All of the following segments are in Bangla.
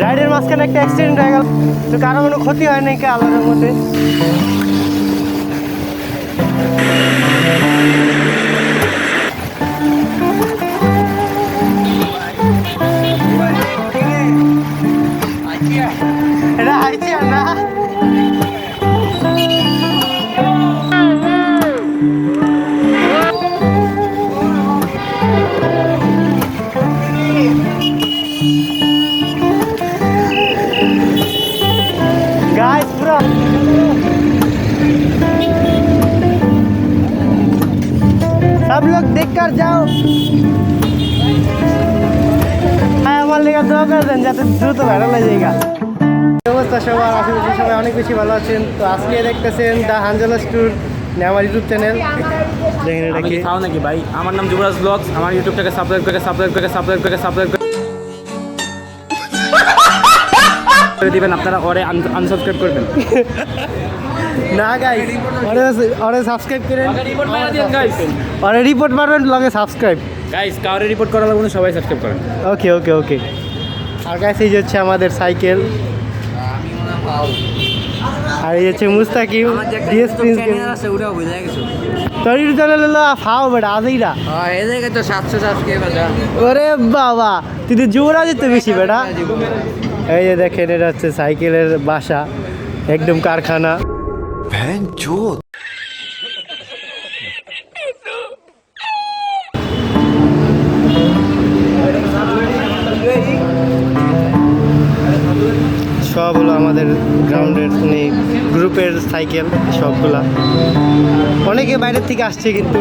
রাইডের মাঝখানে একটা অ্যাক্সিডেন্ট হয়ে গেল। তো কারও কোনো ক্ষতি হয় নাই কে আল্লাহর মধ্যে হয়ে যায় কি অবস্থা সবার? আশেপাশে সবাই অনেক বেশি ভালো আছেন। তো আজকে দেখতেছেন দ্য হানজালা স্টুর আমার ইউটিউব চ্যানেল দেখেন এটা কি? খাও নাকি ভাই? আমার নাম যুবরাজ ব্লগস আমার ইউটিউবটাকে সাবস্ক্রাইব করে সাবস্ক্রাইব করে সাবস্ক্রাইব করে সাবস্ক্রাইব করে। দিবেন আপনারা ওরে আনসাবস্ক্রাইব করবেন। না গাইস ওরে ওরে সাবস্ক্রাইব করেন। ওরে রিপোর্ট মারবেন লগে সাবস্ক্রাইব গাইস কাউরে রিপোর্ট করা লাগবে সবাই সাবস্ক্রাইব করেন। ওকে ওকে ওকে আর এই হচ্ছে আমাদের সাইকেল। আর এই হচ্ছে মুস্তাকিম ডিএস প্রিন্স আছে ওটাও বুঝা গেছো। তোর চ্যানেল হলো ফাও বেটা আজইরা হ্যাঁ এই জায়গায় তো সাতশো সাবস্ক্রাইবার ওরে বাবা তুই তো যুবরাজ তো বেশি বেটা। এই যে দেখেন এটা হচ্ছে সাইকেলের বাসা একদম কারখানা। সব হলো আমাদের গ্রাউন্ডের গ্রুপের সাইকেল সবগুলা। অনেকে বাইরের থেকে আসছে কিন্তু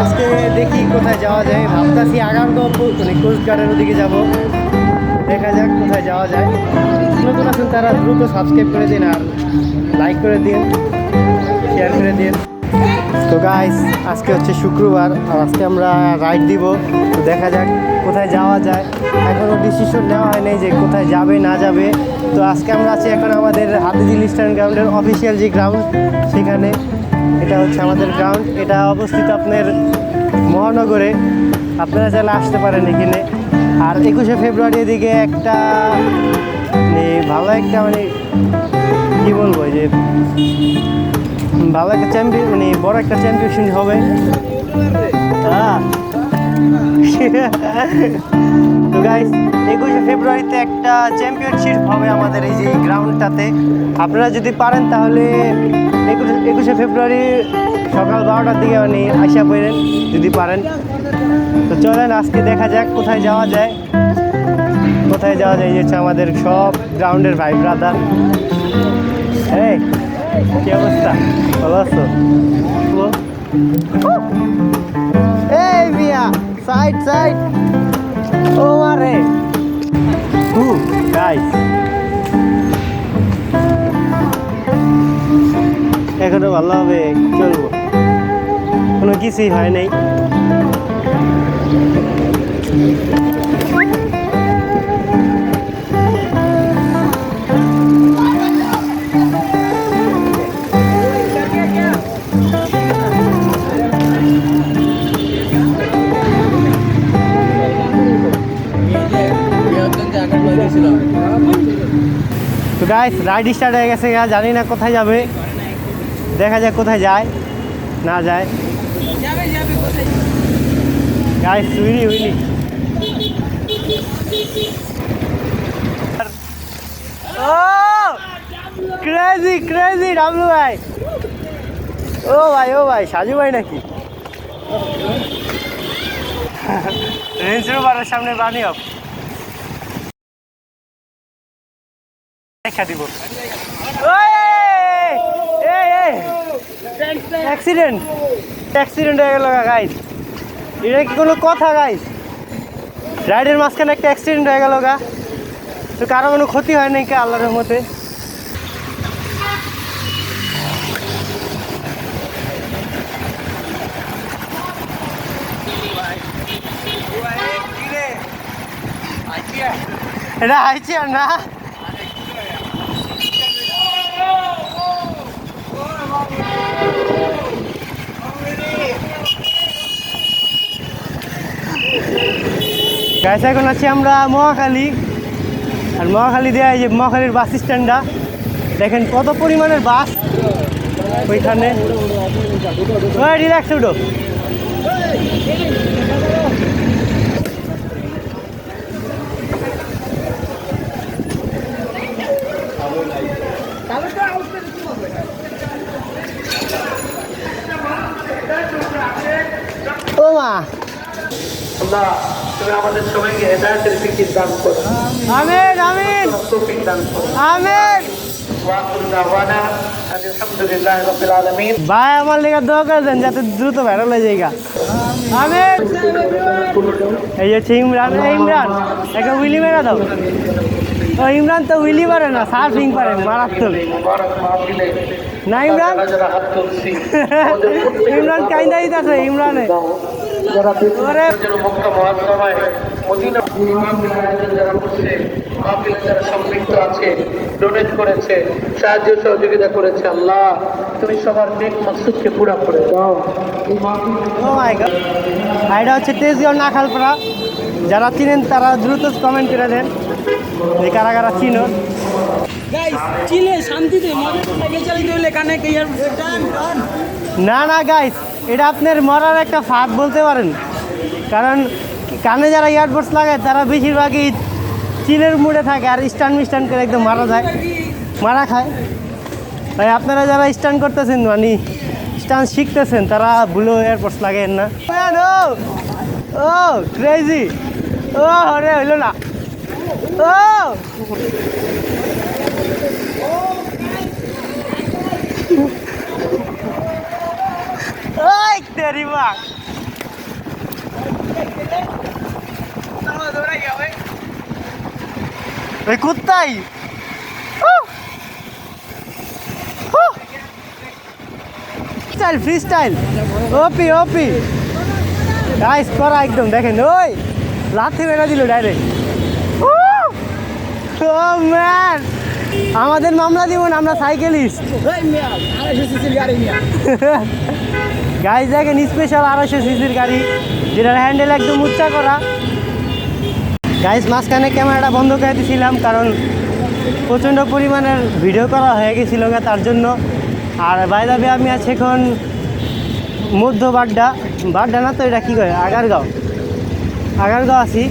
আজকে দেখি কোথায় যাওয়া যায়। ভাবতাছি আগামী মানে কোস্টগার্ডের ওদিকে যাব। দেখা যাক কোথায় যাওয়া যায়। নতুন আছেন তারা, দ্রুত সাবস্ক্রাইব করে দিন আর লাইক করে দিন শেয়ার করে দিন। তো গাইস আজকে হচ্ছে শুক্রবার, আর আজকে আমরা রাইড দিব। তো দেখা যাক কোথায় যাওয়া যায়। এখনও ডিসিশন নেওয়া হয় নাই যে কোথায় যাবে, না যাবে। তো আজকে আমরা আছি এখন আমাদের হাতিঝিল ইস্টার্ন গ্রাউন্ডের অফিসিয়াল যে গ্রাউন্ড সেখানে। এটা হচ্ছে আমাদের গ্রাউন্ড এটা অবস্থিত আপনার মহানগরে। আপনারা চাইলে আসতে পারেন এখানে। আর একুশে ফেব্রুয়ারি দিকে একটা মানে ভালো একটা মানে কী বলব যে ভালো একটা চ্যাম্পিয়ন মানে বড় একটা চ্যাম্পিয়নশিপ হবে। হ্যাঁ। গাইস একুশে ফেব্রুয়ারিতে একটা চ্যাম্পিয়নশিপ হবে আমাদের এই যে গ্রাউন্ডটাতে আপনারা যদি পারেন তাহলে একুশে একুশে ফেব্রুয়ারি সকাল বারোটার দিকে মানে আসা পড়েন, যদি পারেন। তো চলেন, আজকে দেখা যাক কোথায় যাওয়া যায়। কোথায় যাওয়া যায় হচ্ছে আমাদের সব গ্রাউন্ডের ভাই ব্রাদার এই। কি অবস্থা? ভালো আছো। এই মিয়া সাইড সাইড। ও মারে হু গাইস এখনও ভালোভাবে চলবো। কোনো কিছুই হয় নাই। তো গাইস রাইড স্টার্ট হয়ে গেছে জানি না কোথায় যাবে। দেখা যাক কোথায় যায়, না যায়। গাইস উইনি উইনি ও ক্রেজি ক্রেজি রামলু ভাই। ও ভাই ও ভাই, সাজু ভাই নাকি? রেঞ্জ রোভারের সামনে বানি অফ অ্যাক্সিডেন্ট অ্যাক্সিডেন্ট হয়ে গেল এটা কি কোনো কথা রাইডের মাঝখানে একটা অ্যাক্সিডেন্ট হয়ে গা। তো কারও কোনো ক্ষতি হয় নাই কে আল্লাহর মতে এটা আর না? গাইস এখন আছি আমরা মহাখালী। আর মহাখালী দেওয়া যে মহাখালীর বাস স্ট্যান্ডটা দেখেন কত পরিমাণের বাস ওইখানে। ওই রিল্যাক্স উঠো। আমাদের সবাইকে হেদায়তের ফিকির দান করো আমিন আমিন। তৌফিক দান করো আমিন। ভাই আমার লেগে দোয়া করে দেন যাতে দ্রুত ভাইরাল হয়ে এই হচ্ছে ইমরান ইমরান একটা উইলি মেরা দাও। ও ইমরান তো উইলি পারে না সার্ফিং পারে মারাত্মক। না ইমরান? ইমরান কাইন্দা দিতেছে ইমরানে। যারা মহাসভায় মদিনা যারা করছে মাহফিলে যারা সম্পৃক্ত আছে ডোনেট করেছে সাহায্য সহযোগিতা করেছে আল্লাহ তুমি সবার নেক মকসুদকে পুরা করে দাও। এই এটা হচ্ছে তেজগাঁও নাখালপাড়া। যারা চিনেন তারা দ্রুত কমেন্ট করে দেন যে কারা কারা চিনো। গাইস চিলে শান্তিতে না না গাইস এটা আপনার মরার একটা ফাঁদ বলতে পারেন। কারণ কানে যারা ইয়ারবডস লাগায়, তারা বেশিরভাগই চিলের মুড়ে থাকে আর স্টান মিস্টান করে একদম মারা যায়, মারা খায়। তাই আপনারা যারা স্টান করতেছেন মানে স্টান শিখতেছেন, তারা ভুলো এয়ারপোর্টস লাগেন না। ও ক্রেজি ও, হরে হইল না। ও ওই কুত্তাই style free style OP OP guys করা একদম দেখেন ওই লাথি মেরা দিল ডাইরেক্ট ও ম্যান আমাদের মামলা দিব না আমরা সাইকেলিস্ট গাড়ি দেখেন স্পেশাল আড়াইশো সিসির গাড়ি, যেটার হ্যান্ডেল একদম উচ্চা করা। গাইস মাঝখানে ক্যামেরাটা বন্ধ করে দিয়েছিলাম কারণ প্রচণ্ড পরিমাণের ভিডিও করা হয়ে গেছিল গা তার জন্য। আর বাইদাবে আমি আছি এখন মধ্য বাড্ডা। বাড্ডা না তো এটা কী করে আগারগাঁও। আগারগাঁও আছি।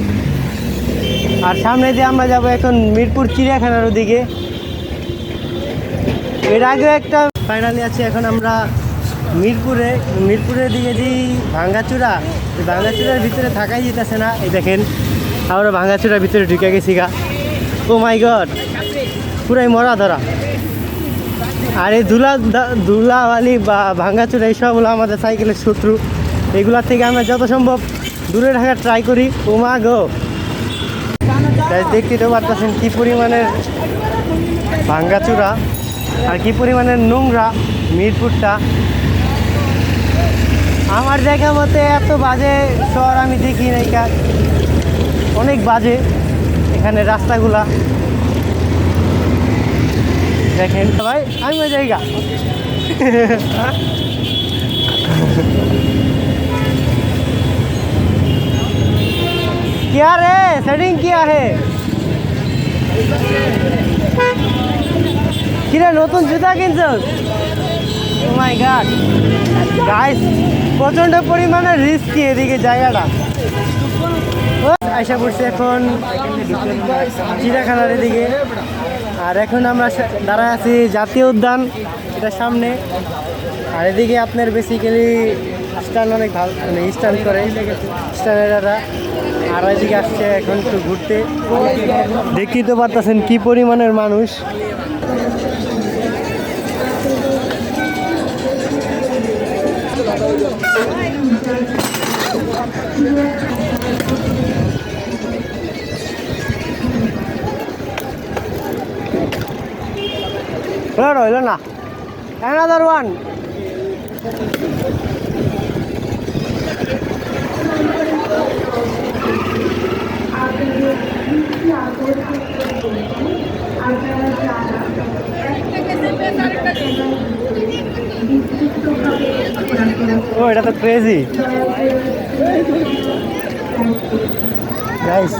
আর সামনে দিয়ে আমরা যাব এখন মিরপুর চিড়িয়াখানার ওদিকে। এর আগে একটা ফাইনালি আছে, এখন আমরা মিরপুরে, মিরপুরের দিকে যে ভাঙ্গাচূড়া ভাঙ্গাচূড়ার ভিতরে থাকাই যেতেছে না। এই দেখেন, আমরা ভাঙ্গাচূড়ার ভিতরে ঢুকে গেছি গা। ও মাই গড পুরাই মরা ধরা। আর এই ধুলা ধুলাবালি বা ভাঙ্গাচূড়া এইসব হলো আমাদের সাইকেলের শত্রু। এগুলার থেকে আমরা যত সম্ভব দূরে রাখার ট্রাই করি। ও মা গো দেখতে তো পারতেছেন কী পরিমাণের ভাঙ্গাচূড়া আর কি পরিমাণের নোংরা মিরপুরটা। আমার জায়গা মতে এত বাজে শহর আমি দেখি নাই কা অনেক বাজে এখানে রাস্তাগুলা দেখেন ভাই আমি ওই জায়গা क्या रे सेटिंग किया है কিরে নতুন জুতা কিনছস ও মাই গড গাইস প্রচণ্ড পরিমাণে রিস্কি এদিকে জায়গাটা? আশা করছি এখন চিড়িয়াখানার এদিকে। আর এখন আমরা দাঁড়ায় আছি জাতীয় উদ্যান এটার সামনে। আর এদিকে আপনার বেসিক্যালি স্টান অনেক ভালো মানে স্টান করে। স্টানেরা আর এদিকে আসছে এখন একটু ঘুরতে। দেখতেই তো পারতেছেন কি পরিমাণের মানুষ। হলো হইল না অ্যানাদার ওয়ান ও এটা তো ক্রেজি গাইস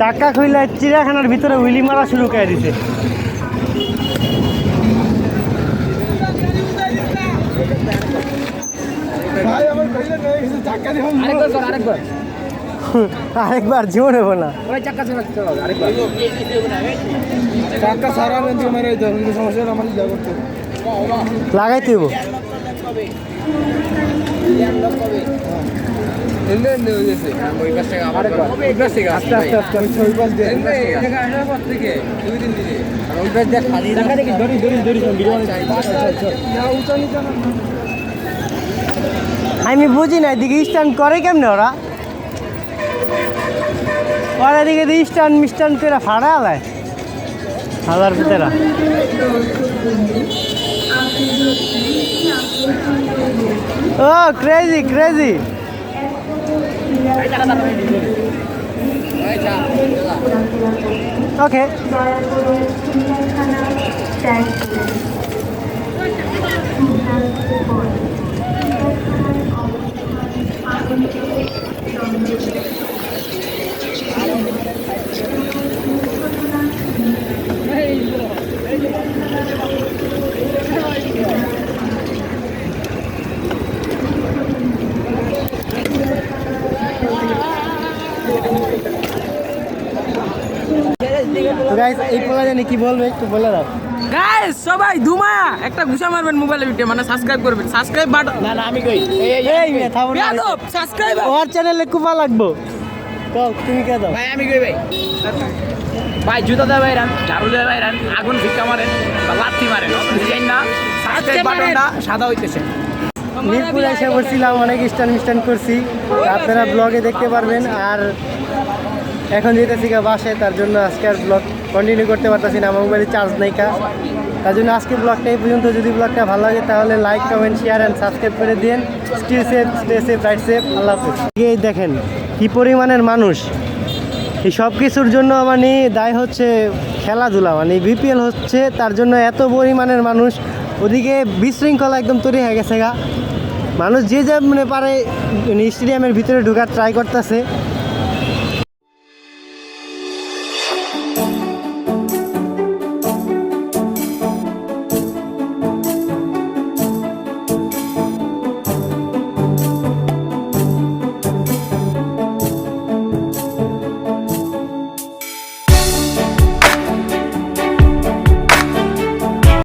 চাক্কা খুইলে চিড়িয়াখানার ভিতরে উইলি মারা শুরু করে দিছে। আরেকবার কর আরেকবার। আরেকবার জীবনে না। ওই চাক্কা চালা চলো আরেকবার। টাকা সারা সমস্যা আমার যা করতে লাগাইতে হইব। আমি বুঝি না, এদিকে স্ট্যান্ড করে কেমনে ওরা? ওরা এদিকে স্ট্যান্ড মিস্ট্যান্ড করে ফাড়া আলায়। হাজার ভিতরা। ও ক্রেজি ক্রেজি ওকে তো গাইস এই পোলা জানি কি বলবে একটু বলে দাও। গাইস সবাই ধুমায়া। একটা ঘুষা মারবেন মোবাইলে ভিডিও মানে সাবস্ক্রাইব করবেন। সাবস্ক্রাইব বাটন না না আমি কই? এই মেয়ে থামো না সাবস্ক্রাইব ওর চ্যানেলে কুপা লাগবো। কও তুমি কে দাও? ভাই আমি কই ভাই? ভাই জুতা দেয় ঝাড়ু দেয় আগুন ভিক্ষা মারেন বা লাথি মারেন। ডিজাইন না সাবস্ক্রাইব বাটনটা সাদা হইতেছে। মিরপুরে এসে পড়ছিলাম অনেক স্ট্যান্ড মিস্ট্যান্ড করছি। আপনারা ব্লগে দেখতে পারবেন। আর এখন যেতেছি গা বাসে, তার জন্য আজকে আর ব্লগ কন্টিনিউ করতে পারতেছি না, আমার মোবাইলে চার্জ নেই কা। তার জন্য আজকে ব্লগটা এই পর্যন্ত, যদি ব্লগটা ভালো লাগে তাহলে like comment share and subscribe করে দিন stay safe stay safe right safe আল্লাহ হাফিজ। এই দেখেন, কি পরিমাণের মানুষ। এই সব কিছুর জন্য মানে দায় হচ্ছে খেলাধুলা মানে বিপিএল হচ্ছে, তার জন্য এত পরিমাণের মানুষ, ওদিকে বিশৃঙ্খলা একদম তৈরি হয়ে গেছে গা। মানুষ যে যে মানে পারে স্টেডিয়ামের ভিতরে ঢুকার ট্রাই করতেছে।